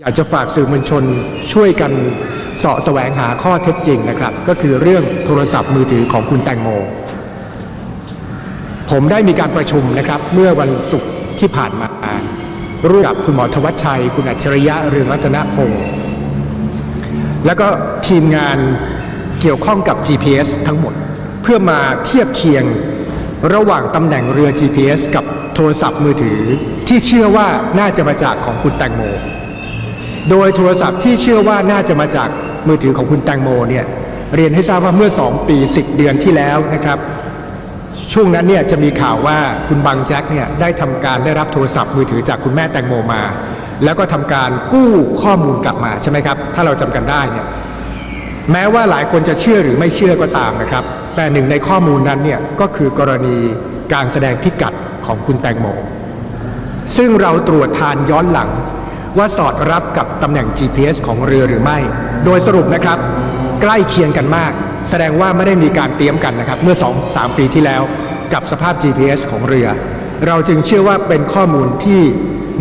อยากจะฝากสื่อมวลชนช่วยกันเสาะแสวงหาข้อเท็จจริงนะครับ ก็คือเรื่องโทรศัพท์มือถือของคุณแตงโม ผมได้มีการประชุมนะครับ เมื่อวันศุกร์ที่ผ่านมาร่วมกับคุณหมอธวัชชัย คุณอัจฉริยะเรืองรัตนพงศ์แล้วก็ทีมงานเกี่ยวข้องกับ GPS ทั้งหมด เพื่อมาเทียบเคียงระหว่างตำแหน่งเรือ GPS กับโทรศัพท์มือถือที่เชื่อว่าน่าจะมาจากของคุณแตงโม โดยโทรศัพท์ที่เชื่อว่าน่าจะมาจากมือถือของคุณแตงโมเนี่ยเรียนให้ทราบว่าเมื่อ 2 ปี 10 เดือนที่แล้วนะครับ ช่วงนั้นเนี่ยจะมีข่าวว่าคุณบังแจ็คเนี่ยได้ทำการได้รับโทรศัพท์มือถือจากคุณแม่แตงโมมา แล้วก็ทำการกู้ข้อมูลกลับมาใช่ไหมครับ ถ้าเราจำกันได้เนี่ยแม้ว่าหลายคนจะเชื่อหรือไม่เชื่อก็ตามนะครับ แต่หนึ่งในข้อมูลนั้นเนี่ยก็คือกรณีการแสดงพิกัดของคุณแตงโมซึ่งเราตรวจทานย้อนหลัง ว่าสอดรับกับตำแหน่ง GPS ของเรือหรือไม่ โดยสรุปนะครับ ใกล้เคียงกันมาก แสดงว่าไม่ได้มีการเตรียมกันนะครับ เมื่อ 2-3 ปีที่แล้ว กับสภาพ GPS ของเรือ เราจึงเชื่อว่าเป็นข้อมูลที่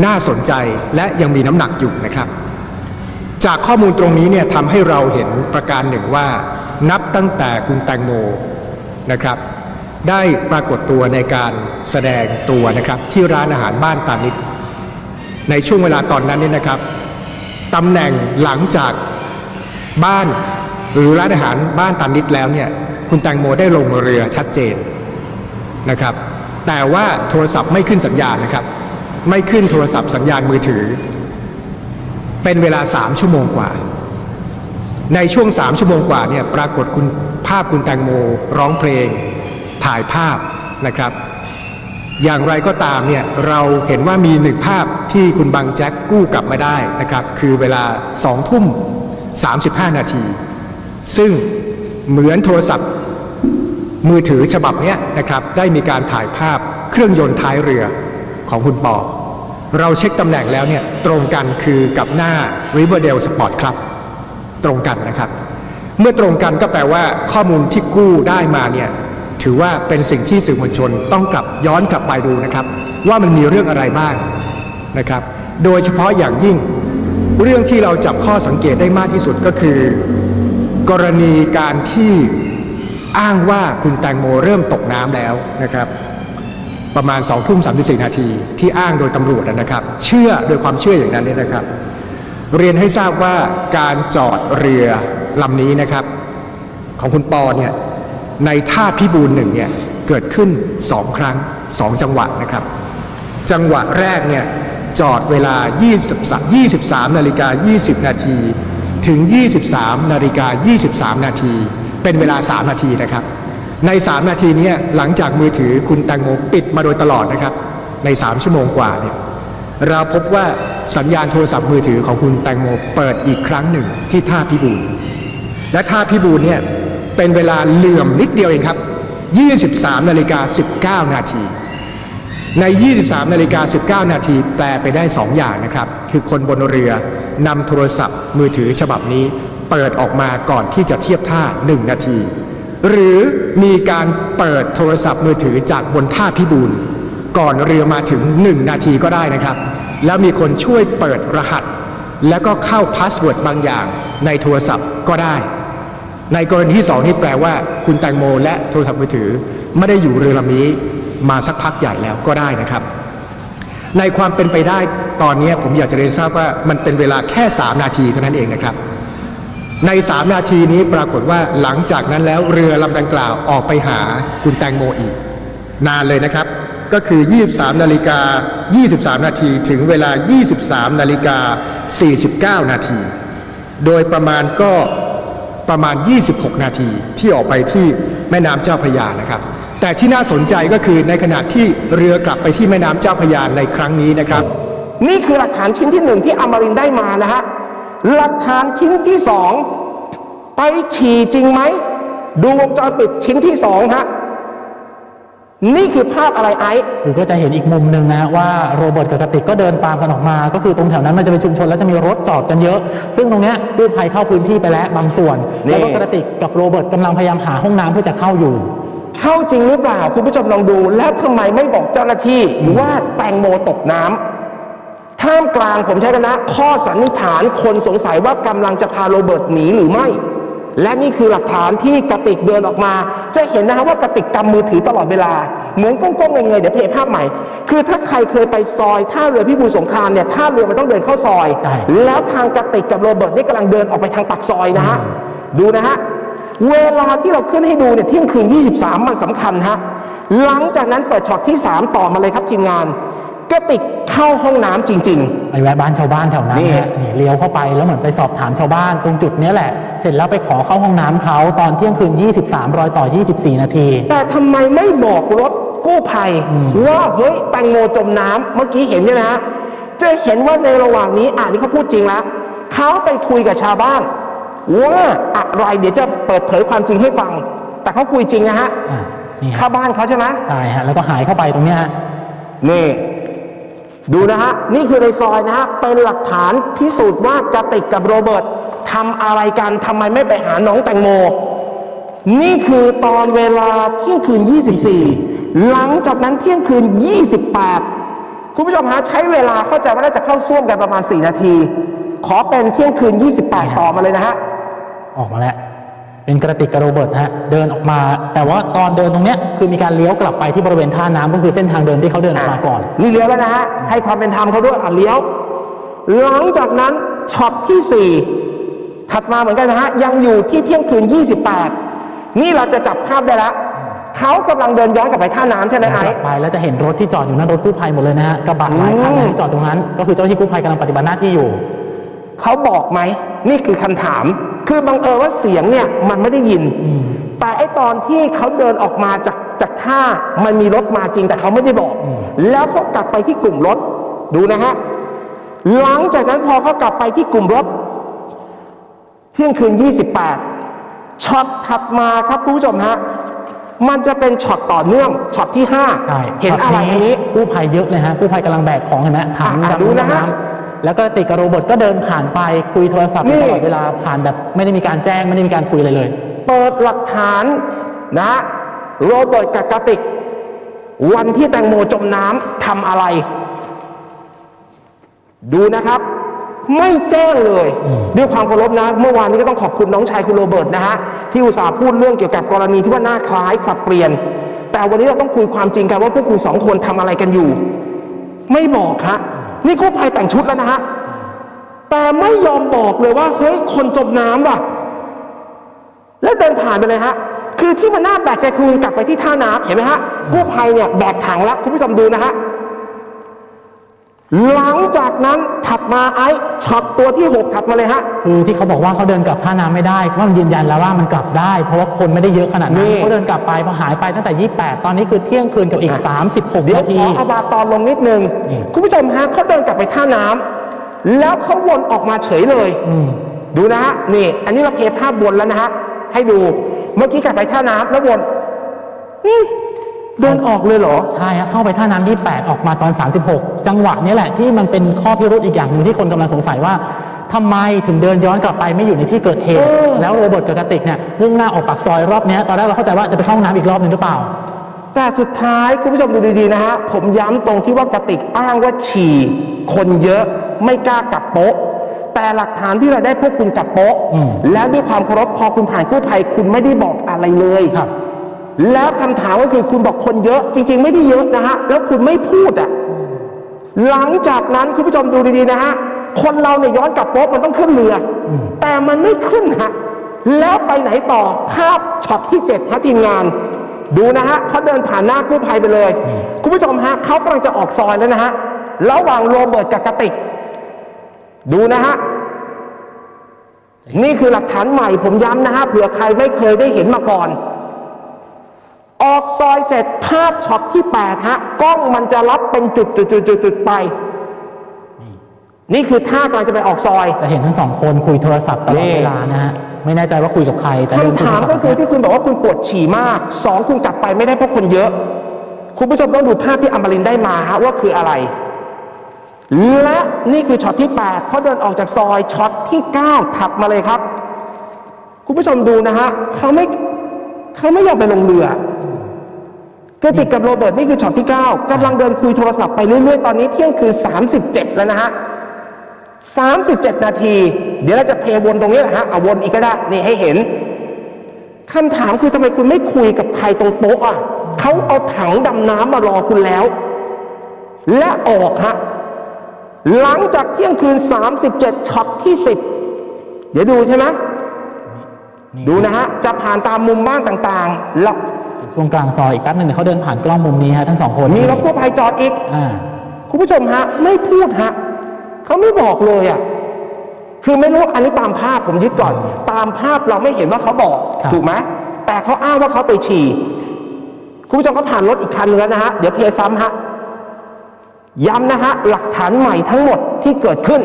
น่าสนใจและยังมีน้ำหนักอยู่นะครับ จากข้อมูลตรงนี้เนี่ยทำให้เราเห็นประการหนึ่งว่า นับตั้งแต่คุณแตงโมนะครับได้ปรากฏตัวในการแสดงตัวนะครับที่ร้านอาหารบ้านตานิด ในช่วงเวลาตอนนั้นนี่นะครับตำแหน่งหลังจากบ้านหรือร้านอาหารบ้านตานิดแล้วเนี่ยคุณแตงโมได้ลงเรือชัดเจนนะครับ แต่ว่าโทรศัพท์ไม่ขึ้นสัญญาณนะครับ ไม่ขึ้นโทรศัพท์สัญญาณมือถือ เป็นเวลา3ชั่วโมงกว่า ในช่วง3ชั่วโมงกว่าเนี่ยปรากฏคุณภาพคุณแตงโมร้องเพลงถ่ายภาพนะครับ อย่างไรก็ตามเนี่ยเราเห็นว่ามีหนึ่งภาพที่คุณบังแจ็คกู้กลับมาได้นะครับคือเวลา2ทุ่ม 35 นาที ซึ่งเหมือนโทรศัพท์มือถือฉบับนี้นะครับได้มีการถ่ายภาพเครื่องยนต์ท้ายเรือของคุณปอ เราเช็คตำแหน่งแล้วเนี่ยตรงกันคือกับหน้า Riverdale Sport Club ตรงกันนะครับ เมื่อตรงกันก็แปลว่าข้อมูลที่กู้ได้มาเนี่ย ถือว่าเป็นสิ่งที่สื่อมวลชนต้องกลับย้อนกลับไปดูนะครับ ว่ามันมีเรื่องอะไรบ้างนะครับ โดยเฉพาะอย่างยิ่งเรื่องที่เราจับข้อสังเกตได้มากที่สุดก็คือ กรณีการที่อ้างว่าคุณแตงโมเริ่มตกน้ำแล้วนะครับ ประมาณ2ทุ่ม34 นาที ที่อ้างโดยตำรวจนะครับ เชื่อโดยความเชื่ออย่างนั้นเนี่ยนะครับ เรียนให้ทราบว่าการจอดเรือลำนี้นะครับ ของคุณปอเนี่ย ในท่าพิบูลหนึ่งเนี่ยเกิดขึ้นสองครั้งสองจังหวะนะครับ จังหวะแรกเนี่ยจอดเวลา 23 23นาฬิกา20 นาที ถึง 23นาฬิกา23 นาที เป็นเวลา 3 นาทีนะครับ ใน 3 นาทีนี้หลังจากมือถือคุณแตงโมปิดมาโดยตลอดนะครับ ใน 3 ชั่วโมงกว่าเนี่ยเราพบว่าสัญญาณโทรศัพท์มือถือของคุณแตงโมเปิดอีกครั้งหนึ่งที่ท่าพิบูลและท่าพิบูลเนี่ย เป็นเวลาเหลื่อมนิดเดียวเองครับ 23นาฬิกา19 นาที ใน 23นาฬิกา19 นาทีแปลไปได้ 2 อย่างนะครับ คือคนบนเรือนำโทรศัพท์มือถือฉบับนี้เปิดออกมาก่อนที่จะเทียบท่า 1 นาที หรือมีการเปิดโทรศัพท์มือถือจากบนท่าพิบูลก่อนเรือมาถึง 1 นาทีก็ได้นะครับ แล้วมีคนช่วยเปิดรหัส แล้วก็เข้าพาสเวิร์ดบางอย่างในโทรศัพท์ก็ได้ ในกรณีที่สองนี่แปลว่า คุณแตงโม และโทรศัพท์มือถือ ไม่ได้อยู่เรือลำนี้มาสักพักใหญ่แล้วก็ได้นะครับ ในความเป็นไปได้ตอนนี้ผมอยากจะเรียนทราบว่ามันเป็นเวลาแค่ 3 นาทีเท่านั้นเองนะครับใน 3 นาทีนี้ปรากฏว่าหลังจากนั้นแล้วเรือลำดังกล่าวออกไปหาคุณแตงโมอีก นานเลยนะครับ ก็คือ 23 นาฬิกา 23 นาทีถึงเวลา 23 นาฬิกา 49 นาที โดยประมาณก็ ประมาณ 26 นาทีที่ออกไปที่แม่น้ำเจ้าพระยานะครับ แต่ที่น่าสนใจก็คือในขณะที่เรือกลับไปที่แม่น้ำเจ้าพระยาในครั้งนี้นะครับ นี่คือหลักฐานชิ้นที่หนึ่งที่อมรินได้มานะฮะหลักฐานชิ้นที่สองไปฉี่จริงไหมดูวงจรปิดชิ้นที่สองฮะ นี่คือภาพอะไรไอซ์คือก็จะเห็นอีกมุมหนึ่งนะว่าโรเบิร์ตกับกระติกก็เดินตามกันออกมา ก็คือตรงแถวนั้นมันจะเป็นชุมชนแล้วจะมีรถจอดกันเยอะ ซึ่งตรงเนี้ยกู้ภัยเข้าพื้นที่ไปแล้วบางส่วนนี่แล้วก็กระติกกับโรเบิร์ตกำลังพยายามหาห้องน้ำเพื่อจะเข้าอยู่เข้าจริงหรือเปล่าคุณผู้ชมลองดูแล้วทำไมไม่บอกเจ้าหน้าที่ว่าแตงโมตกน้ำท่ามกลางผมใช้กันนะข้อสันนิษฐานคนสงสัยว่ากำลังจะพาโรเบิร์ตหนีหรือไม่ และนี่คือหลักฐานที่กระติกเดินออกมา จะเห็นนะครับว่ากระติกกำมือถือตลอดเวลา เหมือนก้มๆเงยๆเดี๋ยวเพจภาพใหม่ คือถ้าใครเคยไปซอยท่าเรือพิบูลสงครามเนี่ยท่าเรือมันต้องเดินเข้าซอยใช่แล้วทางกระติกกับโรเบิร์ตนี่กำลังเดินออกไปทางปากซอยนะฮะดูนะฮะเวลาที่เราขึ้นให้ดูเนี่ยเที่ยงคืน 23 มันสำคัญฮะหลังจากนั้นเปิดช็อตที่ 3 ต่อมาเลยครับทีมงาน กระติกเข้าห้องน้ำจริงไปแวะบ้านชาวบ้านแถวนั้นนี่ฮะนี่เลี้ยวเข้าไปแล้วเหมือนไปสอบถามชาวบ้าน ตรงจุดเนี้ยแหละ เสร็จแล้วไปขอเข้าห้องน้ำเขาตอนเที่ยงคืน 23รอยต่อ 24 นาทีๆแต่ทำไมไม่บอกรถกู้ภัยว่าเฮ้ยแตงโมจมน้ำเมื่อกี้เห็นใช่ไหมฮะจะเห็นว่าในระหว่างนี้อ่านี่เขาพูดจริงแล้วเขาไปคุยกับชาวบ้านว่าอะไรเดี๋ยวจะเปิดเผยความจริงให้ฟัง แต่เขาคุยจริงนะฮะอ่านี่ฮะเข้าบ้านเขาใช่ไหมใช่ฮะแล้วก็หายเข้าไปตรงเนี้ยฮะ นี่ ดูนะฮะ นี่คือในซอยนะฮะ เป็นหลักฐานพิสูจน์ว่ากระติกกับโรเบิร์ตทำอะไรกันทำไมไม่ไปหาน้องแตงโม นี่คือตอนเวลาเที่ยงคืน 24 หลังจากนั้นเที่ยงคืน 28 คุณผู้ชมฮะ ใช้เวลาเข้าใจว่าน่าจะเข้าซ่วมกันประมาณ 4 นาที ขอเป็นเที่ยงคืน 28 ต่อมาเลยนะฮะ ออกมาแล้ว เป็นกระติกกับโรเบิร์ตฮะเดินออกมา แต่ว่าตอนเดินตรงเนี้ยคือมีการเลี้ยวกลับไปที่บริเวณท่าน้ำก็คือเส้นทางเดิมที่เขาเดินออกมาก่อน นี่เลี้ยวแล้วนะฮะให้ความเป็นธรรมเขาด้วยอะเลี้ยว หลังจากนั้นช็อตที่ 4 ถัดมาเหมือนกันนะฮะยังอยู่ที่เที่ยงคืน 28 นี่เราจะจับภาพได้แล้วเขากำลังเดินย้อนกลับไปท่าน้ำใช่ไหมไอ้กลับไปแล้วจะเห็นรถที่จอดอยู่นั่นรถกู้ภัยหมดเลยนะฮะกระบะหลายคันอืนะมที่จอดตรงนั้น ก็คือเจ้าหน้าที่กู้ภัยกำลังปฏิบัติหน้าที่อยู่ เขาบอกไหม นี่คือคำถาม คือบังเอิญว่าเสียงเนี่ยมันไม่ได้ยิน แต่ไอตอนที่เขาเดินออกมาจากจากท่ามันมีรถมาจริงแต่เขาไม่ได้บอก แล้วเขากลับไปที่กลุ่มรถ ดูนะฮะ หลังจากนั้นพอเขากลับไปที่กลุ่มรถ เที่ยงคืน 28ช็อตถัดมาครับคุณผู้ชมฮะมันจะเป็นช็อตต่อเนื่องช็อตที่5ใช่เห็นอะไรอันนี้กู้ภัยเยอะเลยฮะกู้ภัยกำลังแบกของเห็นไหมถังอะดำดูนะฮะน้ำ แล้วก็ติกกับโรเบิร์ตก็เดินผ่านไปคุยโทรศัพท์อยู่นี่ ตลอดเวลาผ่านแบบไม่ได้มีการแจ้งไม่ได้มีการคุยอะไรเลย เปิดหลักฐานนะโรเบิร์ตกับกระติก วันที่แตงโมจมน้ำทำอะไร ดูนะครับ ไม่แจ้งเลยด้วยความเคารพนะ เมื่อวานนี้ก็ต้องขอบคุณน้องชายคุณโรเบิร์ตนะฮะที่อุตส่าห์พูดเรื่องเกี่ยวกับกรณีที่ว่าหน้าคล้ายสับเปลี่ยน แต่วันนี้เราต้องคุยความจริงกันว่าพวกคุณสองคนทำอะไรกันอยู่ ไม่บอกฮะ นี่กู้ภัยแต่งชุดแล้วนะฮะ แต่ไม่ยอมบอกเลยว่า เฮ้ย คนจมน้ำว่ะ แล้วเดินผ่านไปเลยฮะ คือที่มันน่าแปลกใจคือมันกลับไปที่ท่าน้ำเห็นไหมฮะ กู้ภัยเนี่ยแบกถังแล้วคุณผู้ชมดูนะฮะ หลังจากนั้นถัดมาไอ้ช็อตตัวที่ 6 ถัดมาเลยฮะ คือที่เขาบอกว่าเขาเดินกลับท่าน้ำไม่ได้เพราะว่ามันยืนยันแล้วว่ามันกลับได้ เพราะว่าคนไม่ได้เยอะขนาดนั้นนี่เขาเดินกลับไปพอหายไปตั้งแต่ 28 ตอนนี้คือเที่ยงคืนกับอีก36เดี๋ยวนาทีขอเอาบาตอนลงนิดนึงนี่คุณผู้ชมฮะเขาเดินกลับไปท่าน้ำแล้วเขาวนออกมาเฉยเลย อืม ดูนะฮะนี่ อันนี้เราเพลย์ภาพวนแล้วนะฮะให้ดูเมื่อกี้กลับไปท่าน้ำแล้ววนอืม เดินออกเลยเหรอ ใช่ฮะเข้าไปท่าน้ำ28ออกมาตอน 36 จังหวะนี้แหละที่มันเป็นข้อพิรุธอีกอย่างหนึ่งที่คนกำลังสงสัยว่าทำไมถึงเดินย้อนกลับไปไม่อยู่ในที่เกิดเหตุเออแล้วโรเบิร์ตกับกระติกเนี่ยมุ่งหน้าออกปากซอยรอบเนี้ยตอนแรกเราเข้าใจว่าจะไปเข้าห้องน้ำอีกรอบหนึ่งหรือเปล่า แต่สุดท้ายคุณผู้ชมดูดีๆนะฮะผมย้ำตรงที่ว่ากระติกอ้างว่าฉี่คนเยอะไม่กล้ากลับโป๊ะแต่หลักฐานที่เราได้พวกคุณกลับโป๊ะอืมแล้วด้วยความเคารพพอคุณผ่านกู้ภัยคุณไม่ได้บอกอะไรเลยครับ แล้วคำถามก็คือคุณบอกคนเยอะ จริง ๆ ไม่ได้เยอะนะฮะ แล้วคุณไม่พูดอะหลังจากนั้นคุณผู้ชมดูดีๆนะฮะ คนเราเนี่ยย้อนกลับโป๊ะมันต้องขึ้นเรืออแต่มันไม่ขึ้นฮะแล้วไปไหนต่อภาพช็อตที่เจ็ดฮะทีมงาน ดูนะฮะเขาเดินผ่านหน้ากู้ภัยไปเลย คุณผู้ชมฮะเขากำลังจะออกซอยแล้วนะฮะระหว่างโรเบิร์ตกับกระติก ดูนะฮะนี่คือหลักฐานใหม่ผมย้ำนะฮะเผื่อใครไม่เคยได้เห็นมาก่อน ออกซอยเสร็จภาพช็อตที่8ฮะกล้องมันจะรับเป็นจุดจุดจุดจุดจุดไป นี่คือท่ากำลังจะไปออกซอย จะเห็นทั้งสองคนคุยโทรศัพท์ตลอดนี่เวลานะฮะไม่แน่ใจว่าคุยกับใครแต่เดินคำคุยถามโทรศัพท์ก็คือที่คุณบอกว่าคุณปวดฉี่มากสองคุณกลับไปไม่ได้เพราะคนเยอะ คุณผู้ชมต้องดูภาพที่อมรินทร์ได้มาฮะว่าคืออะไร และนี่คือช็อตที่8เขาเดินออกจากซอยช็อตที่ 9 ถัดมาเลยครับ คุณผู้ชมดูนะฮะเขาไม่เขาไม่ยอมไปลงเรือ กระติกกับโรเบิร์ตนี่คือช็อตที่ 9กำลังเดินคุยโทรศัพท์ไปเรื่อยๆ ตอนนี้เที่ยงคือ 37 แล้วนะฮะ 37 นาที เดี๋ยวเราจะเพลย์วนตรงนี้แหละฮะเอาวนอีกก็ได้ นี่ให้เห็นคำถามคือทำไมคุณไม่คุยกับใครตรงโต๊ะอะเขาเอาถังดำน้ำมารอคุณแล้ว และออกฮะ หลังจากเที่ยงคืน 37 ช็อตที่ 10 เดี๋ยวดูใช่ไหมนี่ดูนะฮะ จะผ่านตามมุมบ้านต่างๆแล้ว ช่วงกลางซอยอีกแป๊บหนึ่งเดี๋ยวเขาเดินผ่านกล้องมุมนี้ฮะทั้งสองคนมีรถกู้ภัยจอดอีก อ่า คุณผู้ชมฮะ ไม่พูดฮะเขาไม่บอกเลยอะคือไม่รู้อันนี้ตามภาพผมยึดก่อน ตามภาพเราไม่เห็นว่าเขาบอก ครับ ถูกไหมแต่เขาอ้างว่าเขาไปฉี่คุณผู้ชมก็ผ่านรถอีกคันนึงแล้วนะฮะ เดี๋ยวเพย์ซ้ำฮะย้ำนะฮะ หลักฐานใหม่ทั้งหมดที่เกิดขึ้น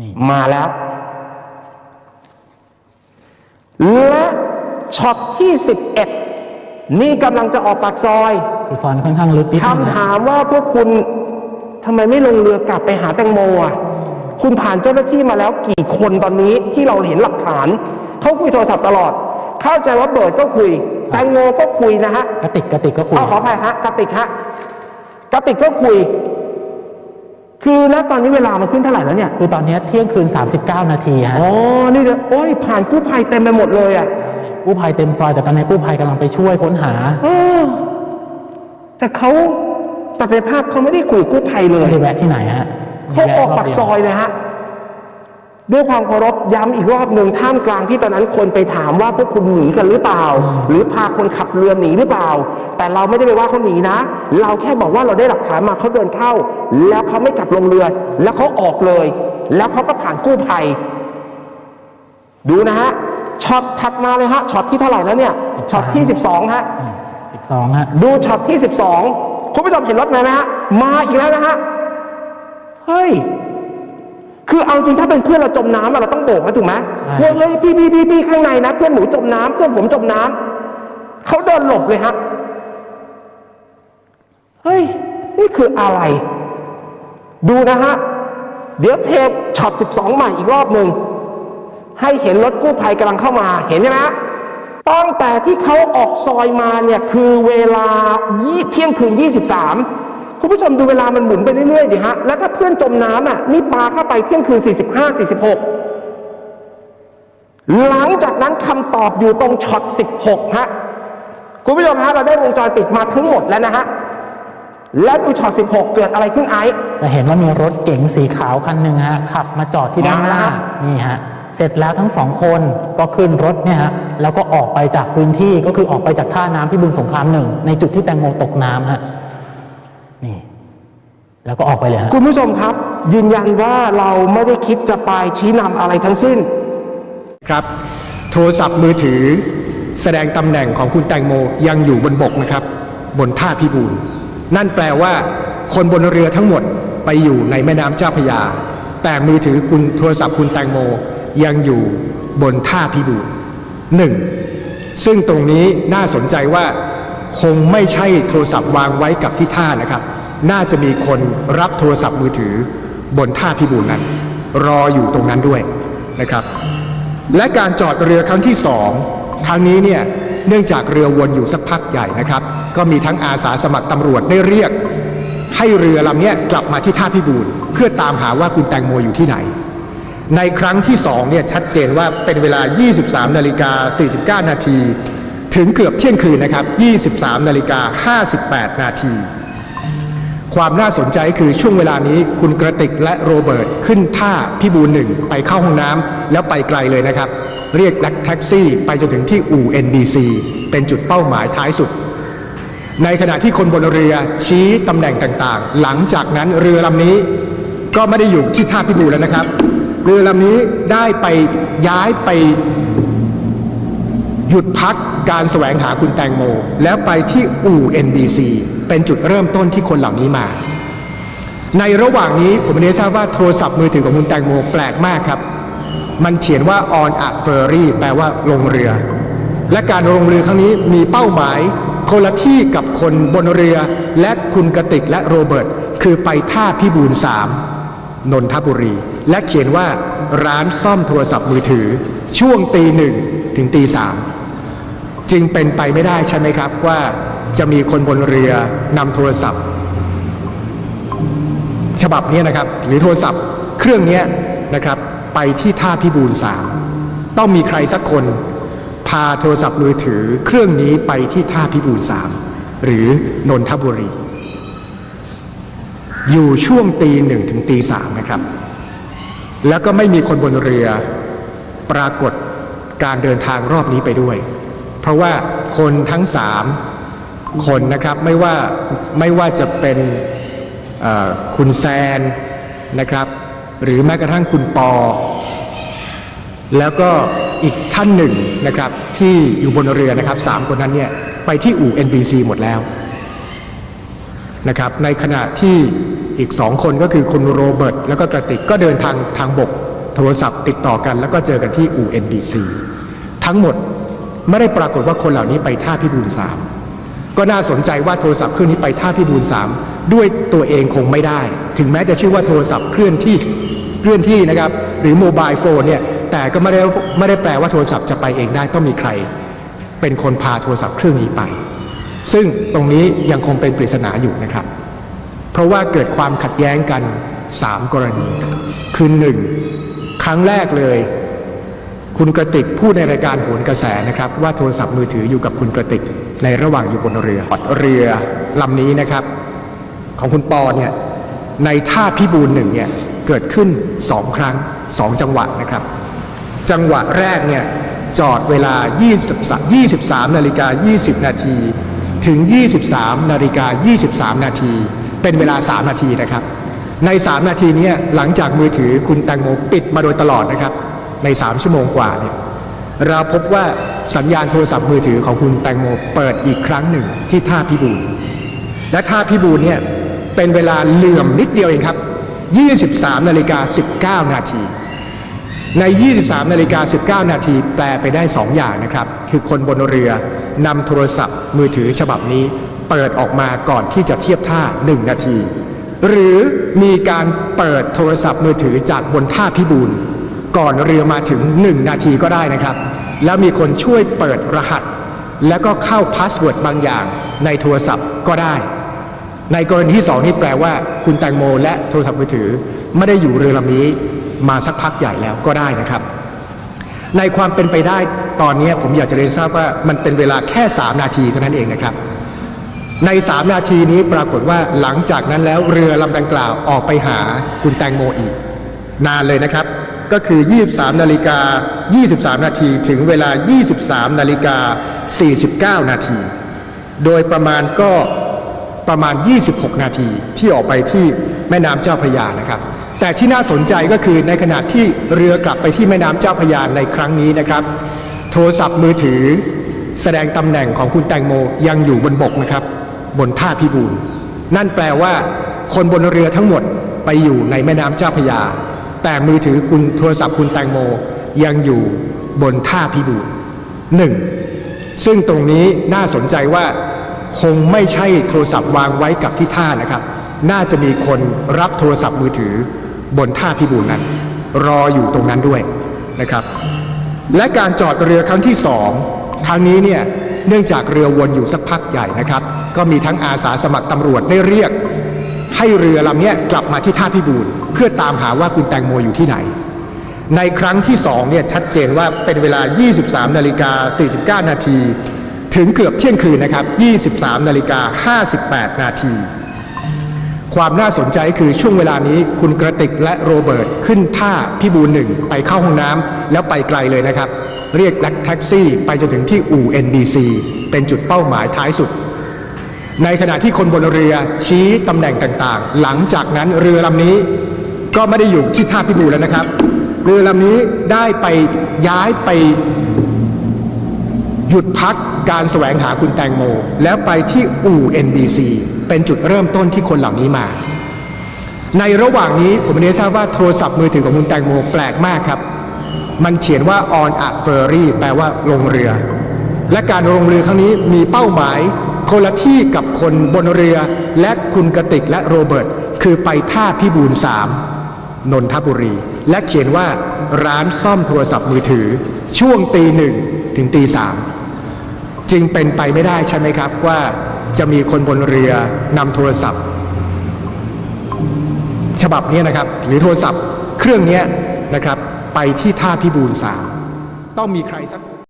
นี่ มาแล้ว และช็อตที่ 11 นี่กำลังจะออกปากซอยคือซอยมันค่อนข้างลึกนิดนึงคำนะถามว่าพวกคุณทำไมไม่ลงเรือกลับไปหาแตงโมอะคุณผ่านเจ้าหน้าที่มาแล้วกี่คนตอนนี้ที่เราเห็นหลักฐาน เขาคุยโทรศัพท์ตลอด เข้าใจว่าเบิร์ดก็คุย แตงโมก็คุยนะฮะ กระติกกระติกก็คุย เอาขออภัยฮะกระติกฮะกระติกก็คุย คือณตอนนี้เวลามันขึ้นเท่าไหร่แล้วเนี่ย คือตอนนี้เที่ยงคืน 39 นาทีฮะ อ๋อ นี่เดี๋ยวโอ้ยผ่านกู้ภัยเต็มไปหมดเลยอะกู้ภัยเต็มซอยแต่ตอนนี้กู้ภัยกำลังไปช่วยค้นหาเออแต่เขาแต่ในภาพเขาไม่ได้คุยกับกู้ภัยเลยไม่ได้แวะที่ไหนฮะเขาออกปากซอยเลยฮะ ด้วยความเคารพย้ำอีกรอบหนึ่งท่ามกลางที่ตอนนั้นคนไปถามว่าพวกคุณหนีกันหรือเปล่า หรือพาคนขับเรือหนีหรือเปล่า แต่เราไม่ได้ไปว่าเขาหนีนะ เราแค่บอกว่าเราได้หลักฐานมาเขาเดินเข้า แล้วเขาไม่กลับลงเรือ แล้วเขาออกเลย แล้วเขาก็ผ่านกู้ภัย ดูนะฮะช็อตถัดมาเลยฮะช็อตที่เท่าไหร่แล้วเนี่ยช็อตที่ 12ฮะ12ฮะดูช็อตที่ 12คุณผู้ชมเห็นรถไหมนะฮะมาอีกแล้วนะฮะเฮ้ย คือเอาจริงถ้าเป็นเพื่อนเราจมน้ำอะเราต้องโบกนะถูกไหมใช่ว่าเฮ้ยพี่พี่พี่พี่ข้างในนะ เพื่อนหนูจมน้ำเพื่อนผมจมน้ำเขาเดินหลบเลยฮะเฮ้ยนี่คืออะไร ดูนะฮะเดี๋ยวเทปช็อต12 ใหม่อีกรอบหนึ่งให้เห็นรถกู้ภัยกำลังเข้ามาเห็นใช่ไหมฮะตั้งแต่ที่เขาออกซอยมาเนี่ยคือเวลายี่เที่ยงคืน 23 คุณผู้ชมดูเวลามันหมุนไปเรื่อยๆดิฮะ แล้วถ้าเพื่อนจมน้ำอะนี่ปาเข้าไปเที่ยงคืน 45 46 หลังจากนั้นคำตอบอยู่ตรงช็อต 16 ฮะ คุณผู้ชมฮะเราได้วงจรปิดมาทั้งหมดแล้วนะฮะ แล้วดูช็อต 16 เกิดอะไรขึ้นไอซ์จะเห็นว่ามีรถเก๋งสีขาวคันหนึ่งฮะ ขับมาจอดที่ด้านหน้ามาแล้วนี่ฮะ เสร็จแล้วทั้งสองคนก็ขึ้นรถเนี่ยฮะ แล้วก็ออกไปจากพื้นที่ก็คือออกไปจากท่าน้ำพิบูลสงครามหนึ่งในจุดที่แตงโมตกน้ำฮะ นี่แล้วก็ออกไปเลยฮะคุณผู้ชมครับ ยืนยันว่าเราไม่ได้คิดจะไปชี้นำอะไรทั้งสิ้น ครับ โทรศัพท์มือถือ แสดงตำแหน่งของคุณแตงโมยังอยู่บนบกนะครับ บนท่าพิบูลนั่นแปลว่า คนบนเรือทั้งหมดไปอยู่ในแม่น้ำเจ้าพระยา แต่มือถือคุณโทรศัพท์คุณแตงโมยังอยู่บนท่าพิบูลหนึ่งซึ่งตรงนี้น่าสนใจว่า คงไม่ใช่โทรศัพท์วางไว้กับที่ท่านะครับ น่าจะมีคนรับโทรศัพท์มือถือบนท่าพิบูลนั้น รออยู่ตรงนั้นด้วยนะครับ และการจอดเรือครั้งที่สองครั้งนี้เนี่ยเนื่องจากเรือวนอยู่สักพักใหญ่นะครับ ก็มีทั้งอาสาสมัครตำรวจได้เรียก ให้เรือลำนี้กลับมาที่ท่าพิบูลเพื่อตามหาว่าคุณแตงโมอยู่ที่ไหน ในครั้งที่สองเนี่ยชัดเจนว่าเป็นเวลา 23 นาฬิกา 49 นาที ถึงเกือบเที่ยงคืนนะครับ 23 นาฬิกา 58 นาที ความน่าสนใจคือช่วงเวลานี้คุณกระติกและโรเบิร์ตขึ้นท่าพิบูลหนึ่งไปเข้าห้องน้ำแล้วไปไกลเลยนะครับ เรียกแท็กซี่ไปจนถึงที่อู่ NBC เป็นจุดเป้าหมายท้ายสุด ในขณะที่คนบนเรือชี้ตำแหน่งต่างๆ หลังจากนั้นเรือลำนี้ก็ไม่ได้อยู่ที่ท่าพิบูลแล้วนะครับ เรือลำนี้ได้ไปย้ายไป หยุดพักการแสวงหาคุณแตงโม แล้วไปที่อู่ NBC เป็นจุดเริ่มต้นที่คนเหล่านี้มา ในระหว่างนี้ผมเรียทราบว่าโทรศัพท์มือถือของคุณแตงโมแปลกมากครับ มันเขียนว่า on a ferry แปลว่าลงเรือ และการลงเรือครั้งนี้มีเป้าหมายคนละที่กับคนบนเรือและคุณกติกและโรเบิร์ตคือไปท่าพิบูลสามนนทบุรี และเขียนว่าร้านซ่อมโทรศัพท์มือถือ ช่วงตีหนึ่ง ถึงตีสามจึงเป็นไปไม่ได้ใช่ไหมครับว่าจะมีคนบนเรือนำโทรศัพท์ ฉบับนี้นะครับ หรือโทรศัพท์เครื่องนี้นะครับ ไปที่ท่าพิบูลสามต้องมีใครสักคนพาโทรศัพท์มือถือเครื่องนี้ไปที่ท่าพิบูลสามหรือนนทบุรี อยู่ช่วงตีหนึ่งถึงตีสามนะครับ แล้วก็ไม่มีคนบนเรือปรากฏ การเดินทางรอบนี้ไปด้วย เพราะว่าคนทั้งสามคนนะครับไม่ว่าไม่ว่าจะเป็นคุณแซนนะครับ หรือแม้กระทั่งคุณปอ แล้วก็อีกท่านหนึ่งนะครับที่อยู่บนเรือนะครับสามคนนั้นเนี่ยไปที่อู่ NBC หมดแล้วนะครับในขณะที่อีกสองคนก็คือคุณโรเบิร์ตแล้วก็กระติกก็เดินทางทางบก โทรศัพท์ติดต่อกันแล้วก็เจอกันที่อู่ NBC ทั้งหมดไม่ได้ปรากฏว่าคนเหล่านี้ไปท่าพิบูลสามก็น่าสนใจว่าโทรศัพท์เครื่องนี้ไปท่าพิบูลสามด้วยตัวเองคงไม่ได้ ถึงแม้จะชื่อว่าโทรศัพท์เคลื่อนที่เคลื่อนที่นะครับ หรือโมบายโฟนเนี่ยแต่ก็ไม่ได้ไม่ได้แปลว่าโทรศัพท์จะไปเองได้ต้องมีใคร เป็นคนพาโทรศัพท์เครื่องนี้ไป ซึ่งตรงนี้ยังคงเป็นปริศนาอยู่นะครับ เพราะว่าเกิดความขัดแย้งกัน 3 กรณี คือหนึ่ง ครั้งแรกเลย คุณกระติกพูดในรายการโหนกระแสนะครับ ว่าโทรศัพท์มือถืออยู่กับคุณกระติกในระหว่างอยู่บนเรือเรือลำนี้นะครับ ของคุณปอเนี่ยในท่าพิบูลหนึ่งเนี่ยเกิดขึ้นสองครั้งสองจังหวะนะครับ จังหวะแรกเนี่ยจอดเวลา 23 23นาฬิกา20 นาทีถึง 23นาฬิกา23 นาที เป็นเวลา 3 นาทีนะครับ ใน 3 นาทีนี้หลังจากมือถือคุณแตงโมปิดมาโดยตลอดนะครับ ใน 3 ชั่วโมงกว่าเนี่ยเราพบว่าสัญญาณโทรศัพท์มือถือของคุณแตงโมเปิดอีกครั้งหนึ่งที่ท่าพิบูลและท่าพิบูลเนี่ยเป็นเวลาเหลื่อมนิดเดียวเองครับ 23นาฬิกา19 นาที ใน 23นาฬิกา19 นาทีแปลไปได้ 2 อย่างนะครับ คือคนบนเรือนำโทรศัพท์มือถือฉบับนี้เปิดออกมาก่อนที่จะเทียบท่า 1 นาที หรือมีการเปิดโทรศัพท์มือถือจากบนท่าพิบูลก่อนเรือมาถึง 1 นาทีก็ได้นะครับ แล้วมีคนช่วยเปิดรหัส แล้วก็เข้าพาสเวิร์ดบางอย่างในโทรศัพท์ก็ได้ ในกรณีที่สองนี่แปลว่า คุณแตงโม และโทรศัพท์มือถือ ไม่ได้อยู่เรือลำนี้มาสักพักใหญ่แล้วก็ได้นะครับ ในความเป็นไปได้ตอนนี้ผมอยากจะเรียนทราบว่ามันเป็นเวลาแค่ 3 นาทีเท่านั้นเองนะครับ ใน3นาทีนี้ปรากฏว่าหลังจากนั้นแล้วเรือลำดังกล่าวออกไปหาคุณแตงโมอีก นานเลยนะครับ ก็คือ 23นาฬิกา23 นาทีถึงเวลา 23นาฬิกา49 นาที โดยประมาณก็ประมาณ 26 นาทีที่ออกไปที่แม่น้ำเจ้าพระยานะครับ แต่ที่น่าสนใจก็คือในขณะที่เรือกลับไปที่แม่น้ำเจ้าพระยาในครั้งนี้นะครับ โทรศัพท์มือถือ แสดงตำแหน่งของคุณแตงโมยังอยู่บนบกนะครับ บนท่าพิบูลนั่นแปลว่า คนบนเรือทั้งหมดไปอยู่ในแม่น้ำเจ้าพยา แต่มือถือคุณโทรศัพท์คุณแตงโมยังอยู่บนท่าพิบูลหนึ่งซึ่งตรงนี้น่าสนใจว่าคงไม่ใช่โทรศัพท์วางไว้กับที่ท่านะครับ น่าจะมีคนรับโทรศัพท์มือถือบนท่าพิบูลนั้น รออยู่ตรงนั้นด้วยนะครับ และการจอดเรือครั้งที่สองครั้งนี้เนี่ย เนื่องจากเรือวนอยู่สักพักใหญ่นะครับ ก็มีทั้งอาสาสมัครตำรวจได้เรียก ให้เรือลำนี้กลับมาที่ท่าพิบูลเพื่อตามหาว่าคุณแตงโมอยู่ที่ไหน ในครั้งที่สองเนี่ยชัดเจนว่าเป็นเวลา 23 นาฬิกา 49 นาที ถึงเกือบเที่ยงคืนนะครับ 23 นาฬิกา 58 นาทีความน่าสนใจคือช่วงเวลานี้คุณกระติกและโรเบิร์ตขึ้นท่าพิบูลหนึ่งไปเข้าห้องน้ำแล้วไปไกลเลยนะครับ เรียกแบ็คแท็กซี่ไปจนถึงที่อู่ NBC เป็นจุดเป้าหมายท้ายสุด ในขณะที่คนบนเรือชี้ตำแหน่งต่างๆ หลังจากนั้นเรือลำนี้ก็ไม่ได้อยู่ที่ท่าพิบูลแล้วนะครับ เรือลำนี้ได้ไปย้ายไปหยุดพักการแสวงหาคุณแตงโม แล้วไปที่อู่ NBC เป็นจุดเริ่มต้นที่คนเหล่านี้มา ในระหว่างนี้ผมเรียนทราบว่าโทรศัพท์มือถือของคุณแตงโมแปลกมากครับ มันเขียนว่า on a ferry แปลว่าลงเรือ และการลงเรือครั้งนี้มีเป้าหมายคนละที่กับคนบนเรือและคุณกติกและโรเบิร์ตคือไปท่าพิบูลสามนนทบุรี และเขียนว่าร้านซ่อมโทรศัพท์มือถือ ช่วงตีหนึ่งถึงตีสามจึงเป็นไปไม่ได้ใช่ไหมครับว่าจะมีคนบนเรือนำโทรศัพท์ ฉบับนี้นะครับ หรือโทรศัพท์เครื่องนี้นะครับ ไปที่ท่าพิบูลสามต้องมีใครสักคน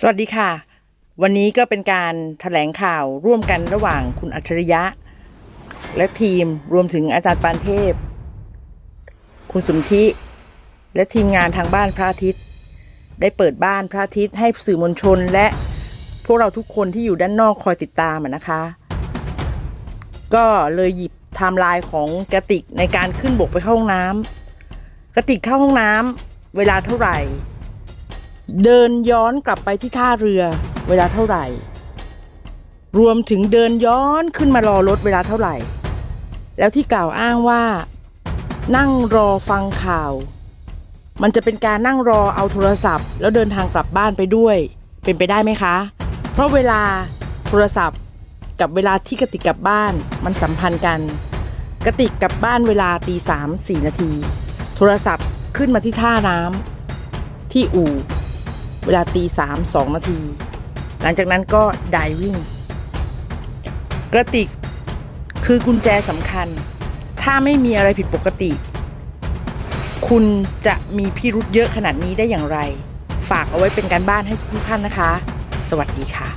สวัสดีค่ะ วันนี้ก็เป็นการแถลงข่าวร่วมกันระหว่างคุณอัจฉริยะ และทีมรวมถึงอาจารย์ปานเทพ คุณสุมธิและทีมงานทางบ้านพระอาทิตย์ ได้เปิดบ้านพระอาทิตย์ให้สื่อมวลชนและพวกเราทุกคนที่อยู่ด้านนอกคอยติดตามนะคะ ก็เลยหยิบไทม์ไลน์ของกระติกในการขึ้นบกไปเข้าห้องน้ำกระติกเข้าห้องน้ำเวลาเท่าไหร่ เดินย้อนกลับไปที่ท่าเรือเวลาเท่าไหร่ รวมถึงเดินย้อนขึ้นมารอรถเวลาเท่าไหร่ แล้วที่กล่าวอ้างว่า นั่งรอฟังข่าว มันจะเป็นการนั่งรอเอาโทรศัพท์ แล้วเดินทางกลับบ้านไปด้วย เป็นไปได้ไหมคะ เพราะเวลาโทรศัพท์กับเวลาที่กติกกลับบ้านมันสัมพันธ์กัน กติกกลับบ้านเวลาตีสามสี่นาที โทรศัพท์ขึ้นมาที่ท่าน้ำที่อู่ เวลาตีสามสองนาที หลังจากนั้นก็ไดวิ่งกระติกคือกุญแจสำคัญ ถ้าไม่มีอะไรผิดปกติ คุณจะมีพิรุธเยอะขนาดนี้ได้อย่างไร ฝากเอาไว้เป็นการบ้านให้ทุกท่านนะคะ สวัสดีค่ะ